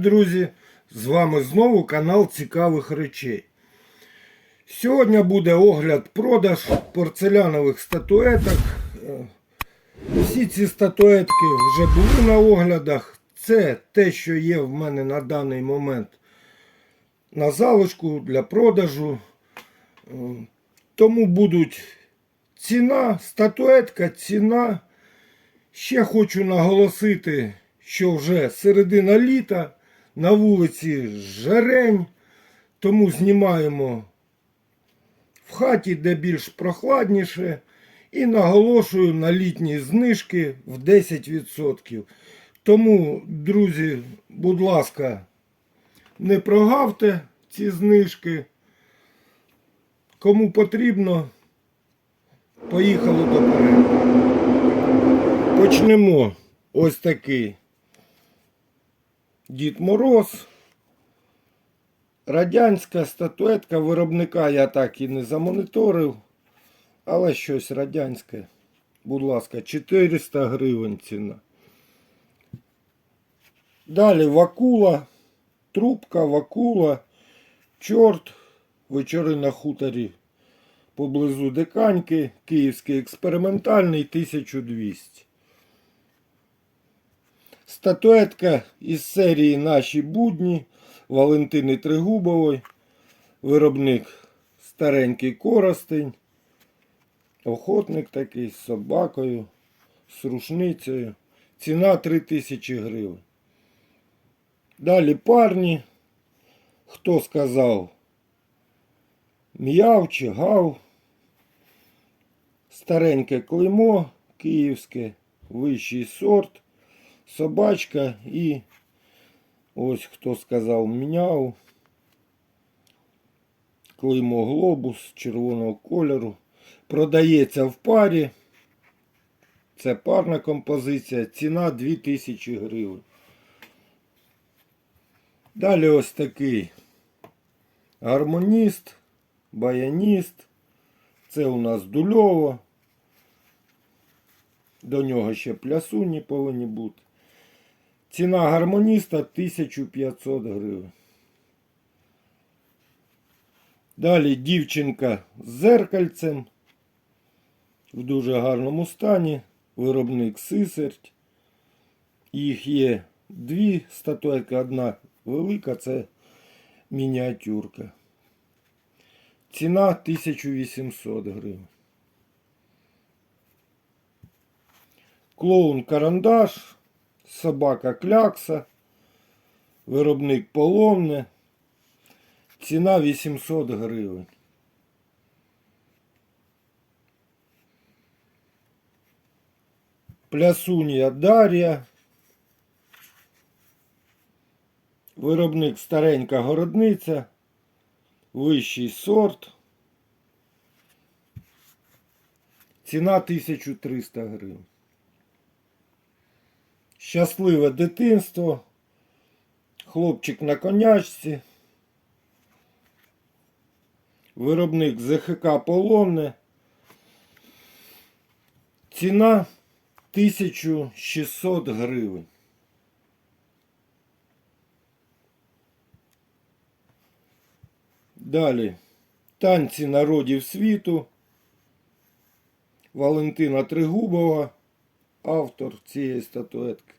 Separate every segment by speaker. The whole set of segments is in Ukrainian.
Speaker 1: Друзі! З вами знову канал Цікавих речей. Сьогодні буде огляд продаж порцелянових статуеток. Е, Всі ці статуетки вже були на оглядах. Це те, що є в мене на даний момент на залишку для продажу. Е, Тому будуть ціна, статуетка, ціна. Ще хочу наголосити, що вже середина літа, на вулиці жарень, тому знімаємо в хаті, де більш прохладніше. І наголошую на літні знижки в 10%. Тому, друзі, будь ласка, не прогавте ці знижки. Кому потрібно, поїхали до перегляду. Почнемо ось такий Дід Мороз. Радянська статуетка виробника я так і не замоніторив, але щось радянське. Будь ласка, 400 гривень ціна. Далі вакула, трубка, вакула, чорт, вечори на хуторі поблизу Диканьки, Київський експериментальний 1200. Статуетка із серії Наші будні Валентини Тригубової. Виробник старенький коростень. Охотник такий з собакою, з рушницею. Ціна 3000 гривень. Далі парні. Хто сказав? М'яв чи гав. Стареньке клеймо київське, вищий сорт собачка і ось хто сказав міняв. Клеймо глобус червоного кольору. Продається в парі. Це парна композиція. Ціна 2000 гривень. Далі ось такий гармоніст, баяніст. Це у нас дульово. До нього ще плясуні повинні бути. Ціна гармоніста 1500 гривень. Далі дівчинка з зеркальцем. В дуже гарному стані. Виробник сисерть. Їх є дві статуетки. Одна велика, це мініатюрка. Ціна 1800 гривень. Клоун карандаш собака клякса, виробник полонне, ціна 800 гривень. Плясунья Дар'я. Виробник старенька городниця, вищий сорт. Ціна 1300 гривень. Щасливе дитинство. Хлопчик на конячці. Виробник ЗХК Полонне. Ціна 1600 гривень. Далі. Танці народів світу. Валентина Тригубова автор цієї статуетки.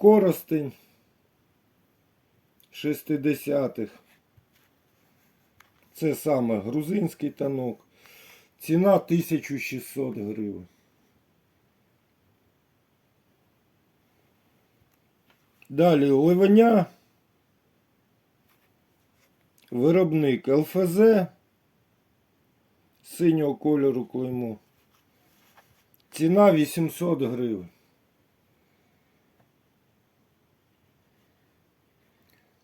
Speaker 1: Коростень 60-х. Це саме грузинський танок. Ціна 1600 гривень. Далі ливеня. Виробник ЛФЗ синього кольору клеймо. Ціна 800 гривень.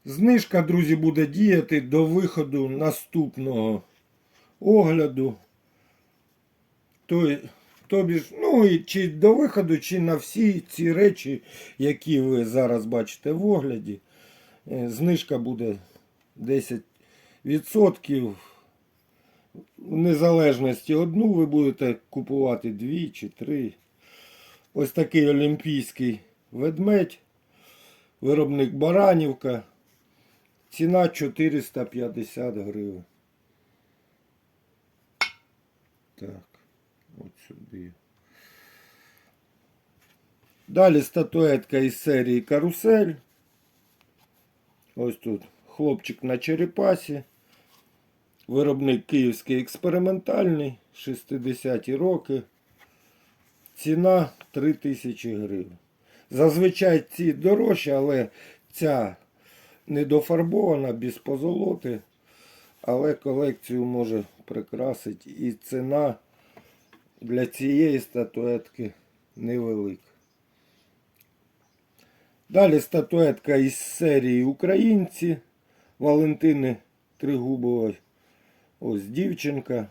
Speaker 1: Знижка, друзі, буде діяти до виходу наступного огляду. Тобі ж, ну і чи до виходу, чи на всі ці речі, які ви зараз бачите в огляді. Е, Знижка буде 10%. В незалежності одну ви будете купувати дві чи три. Ось такий олімпійський ведмедь. Виробник Баранівка. Ціна 450 гривень. Так, от сюди. Далі статуетка із серії Карусель. Ось тут хлопчик на черепасі. Виробник київський експериментальний, 60-ті роки. Ціна 3000 гривень. Зазвичай ці дорожчі, але ця недофарбована, без позолоти. Але колекцію може прикрасити. І ціна для цієї статуетки невелика. Далі статуетка із серії Українці Валентини Тригубової. Ось дівчинка.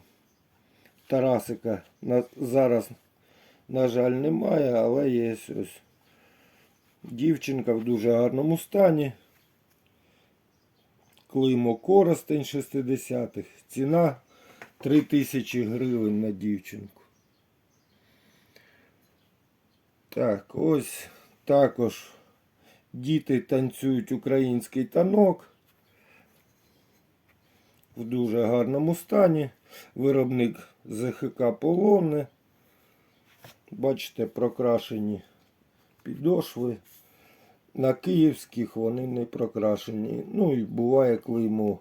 Speaker 1: Тарасика зараз, на жаль, немає, але є ось дівчинка в дуже гарному стані. Клеймо Коростень 60-х. Ціна 3000 гривень на дівчинку. Так, ось також діти танцюють український танок в дуже гарному стані. Виробник ЗХК Полонне. Бачите, прокрашені підошви. На київських вони не прокрашені. Ну і буває клеймо.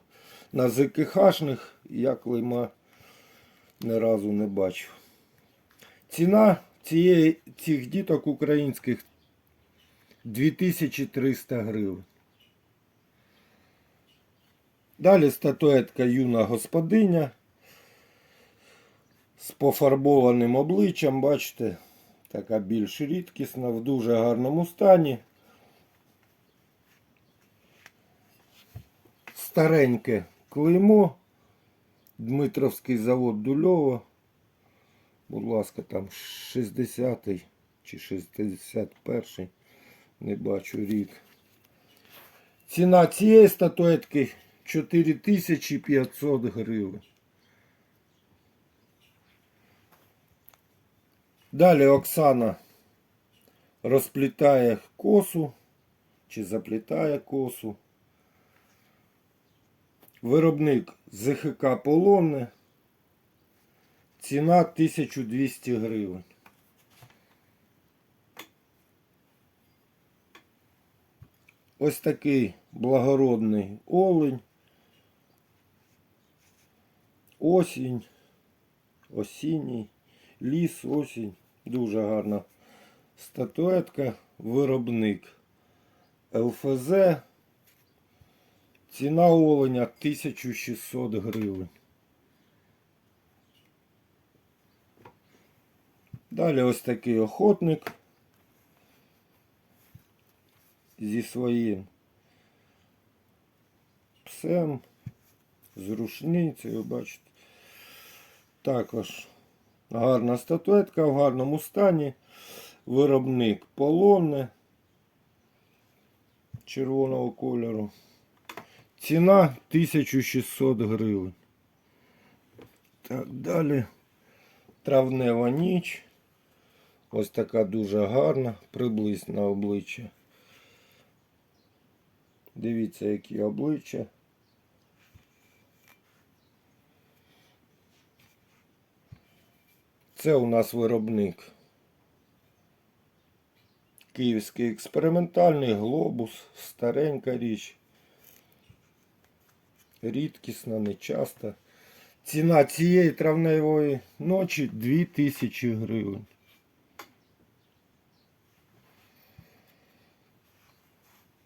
Speaker 1: На ЗКХшних я клейма ні разу не бачив. Ціна цієї, цих діток українських 2300 гривень. Далі статуетка юна господиня з пофарбованим обличчям, бачите, така більш рідкісна, в дуже гарному стані. Стареньке клеймо. Дмитровський завод Дульово. Будь ласка, там 60-й чи 61-й. Не бачу рік. Ціна цієї статуетки 4500 гривень. Далі Оксана розплітає косу чи заплітає косу. Виробник ЗХК Полонне. Ціна 1200 гривень. Ось такий благородний олень. Осінь. Осінній. Ліс, осінь. Дуже гарна статуетка. Виробник ЛФЗ. Ціна оленя 1600 гривень. Далі ось такий охотник зі своїм псем, з рушницею, бачите. Також гарна статуетка в гарному стані. Виробник полонне червоного кольору. Ціна 1600 гривень. Так, далі травнева ніч. Ось така дуже гарна, приблизь на обличчя. Дивіться, які обличчя. Це у нас виробник. Київський експериментальний глобус, старенька річ. Рідкісна, нечаста. Ціна цієї травневої ночі 2000 гривень.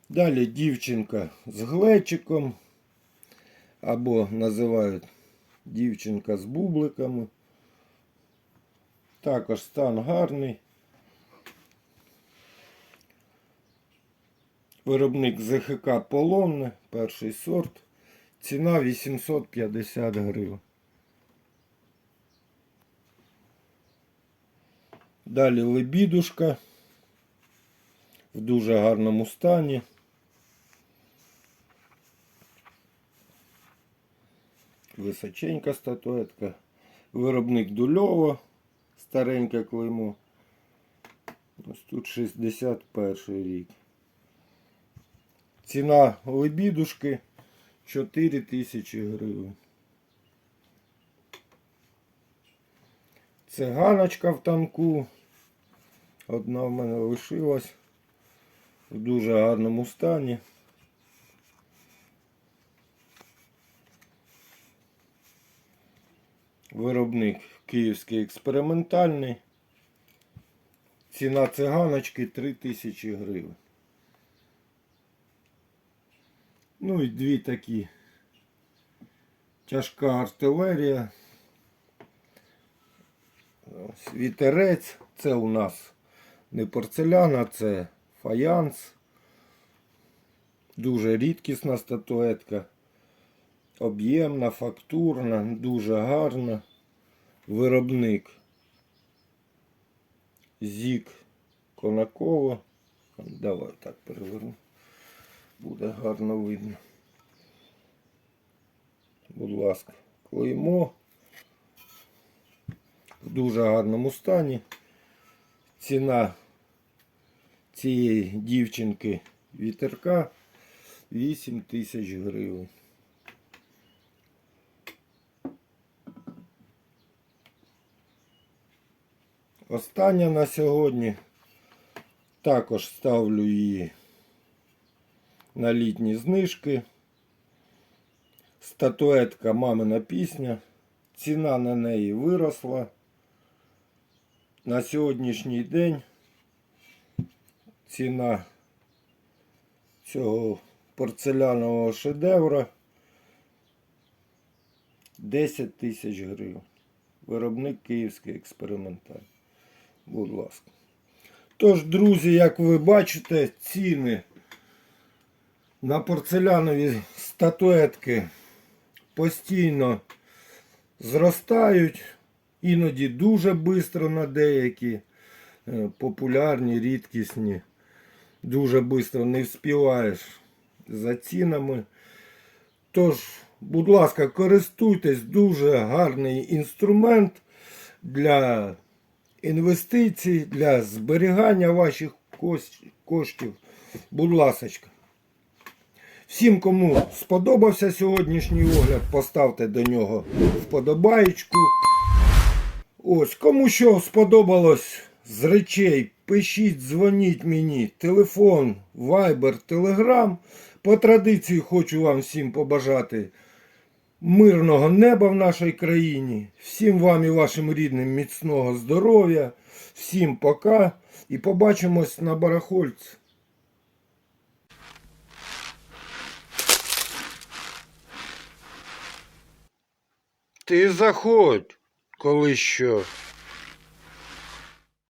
Speaker 1: Далі дівчинка з глечиком. Або називають дівчинка з бубликами. Також стан гарний. Виробник ЗХК Полонне, перший сорт. Ціна 850 гривень. Далі лебідушка в дуже гарному стані. Височенька статуетка. Виробник Дульова. Стареньке клеймо. Ось тут 61 рік. Ціна лебідушки 4 тисячі гривень. Це ганочка в танку. Одна в мене лишилась в дуже гарному стані. Виробник київський експериментальний. Ціна циганочки 3000 гривень. Ну і дві такі. Тяжка артилерія. Ось Вітерець. Це у нас не порцеляна, це фаянс. Дуже рідкісна статуетка. Об'ємна, фактурна, дуже гарна. Виробник Зік Конакова. Давай так переверну. Буде гарно видно. Будь ласка, клеймо. В дуже гарному стані. Ціна цієї дівчинки вітерка 8 тисяч гривень. Остання на сьогодні. Також ставлю її на літні знижки. Статуетка мамина пісня. Ціна на неї виросла. На сьогоднішній день ціна цього порцелянового шедевра 10 тисяч гривень. Виробник київський експериментальний. Будь ласка. Тож, друзі, як ви бачите, ціни на порцелянові статуетки постійно зростають, іноді дуже швидко на деякі е, популярні, рідкісні. Дуже швидко не вспіваєш за цінами. Тож, будь ласка, користуйтесь дуже гарний інструмент для інвестицій, для зберігання ваших коштів. Будь ласочка. Всім, кому сподобався сьогоднішній огляд, поставте до нього вподобаєчку. Ось, кому що сподобалось з речей, пишіть, дзвоніть мені. Телефон, Viber, Telegram. По традиції хочу вам всім побажати мирного неба в нашій країні. Всім вам і вашим рідним міцного здоров'я. Всім пока і побачимось на барахольці. Ти заходь, коли що.